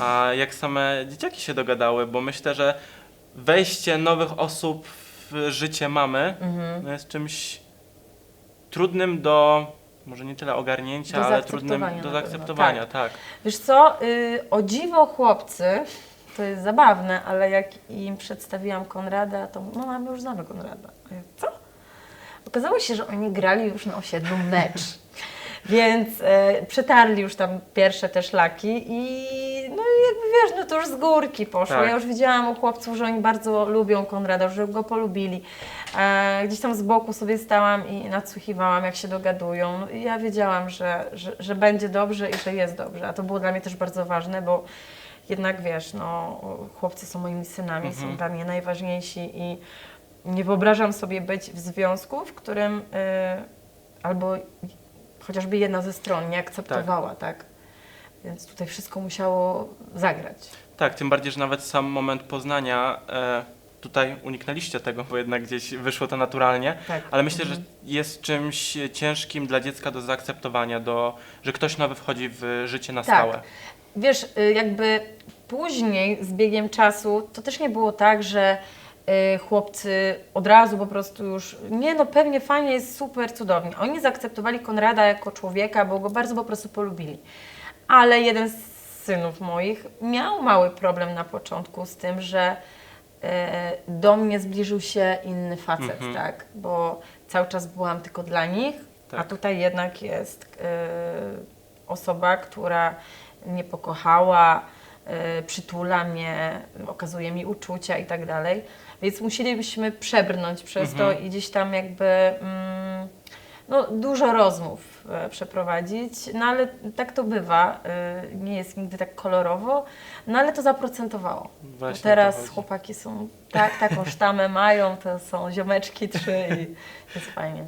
a jak same dzieciaki się dogadały, bo myślę, że wejście nowych osób w życie mamy Mhm. no jest czymś trudnym do, może nie tyle ogarnięcia, Do ale trudnym zaakceptowania do na pewno, zaakceptowania, tak. Wiesz co, y, o dziwo chłopcy, to jest zabawne, ale jak im przedstawiłam Konrada, to mama, my już znamy Konrada. A ja, co? Okazało się, że oni grali już na osiedlu mecz. Więc e, przetarli już tam pierwsze te szlaki i no wiesz, no to już z górki poszło. Tak. Ja już widziałam u chłopców, że oni bardzo lubią Konrada, że go polubili. E, gdzieś tam z boku sobie stałam i nadsłuchiwałam, jak się dogadują. No, i ja wiedziałam, że, że, że będzie dobrze i że jest dobrze. A to było dla mnie też bardzo ważne, bo jednak wiesz, no chłopcy są moimi synami, są dla mnie najważniejsi i nie wyobrażam sobie być w związku, w którym y, albo chociażby jedna ze stron nie akceptowała, tak. Więc tutaj wszystko musiało zagrać. Tak, tym bardziej, że nawet sam moment poznania, e, tutaj uniknęliście tego, bo jednak gdzieś wyszło to naturalnie, Tak. ale myślę, że jest czymś ciężkim dla dziecka do zaakceptowania, do, że ktoś nowy wchodzi w życie na Tak. stałe. Wiesz, y, jakby później z biegiem czasu to też nie było tak, że y, chłopcy od razu po prostu już, nie no pewnie fajnie, jest super, cudownie. Oni zaakceptowali Konrada jako człowieka, bo go bardzo po prostu polubili. Ale jeden z synów moich miał mały problem na początku z tym, że e, do mnie zbliżył się inny facet, Mhm. tak? Bo cały czas byłam tylko dla nich, a Tak. tutaj jednak jest e, osoba, która mnie pokochała, e, przytula mnie, okazuje mi uczucia i tak dalej. Więc musielibyśmy przebrnąć przez to i gdzieś tam jakby mm, no, dużo rozmów e, przeprowadzić, no ale tak to bywa, e, nie jest nigdy tak kolorowo, no ale to zaprocentowało. Właśnie teraz chłopaki są, tak, taką sztamę mają, to są ziomeczki trzy i jest fajnie.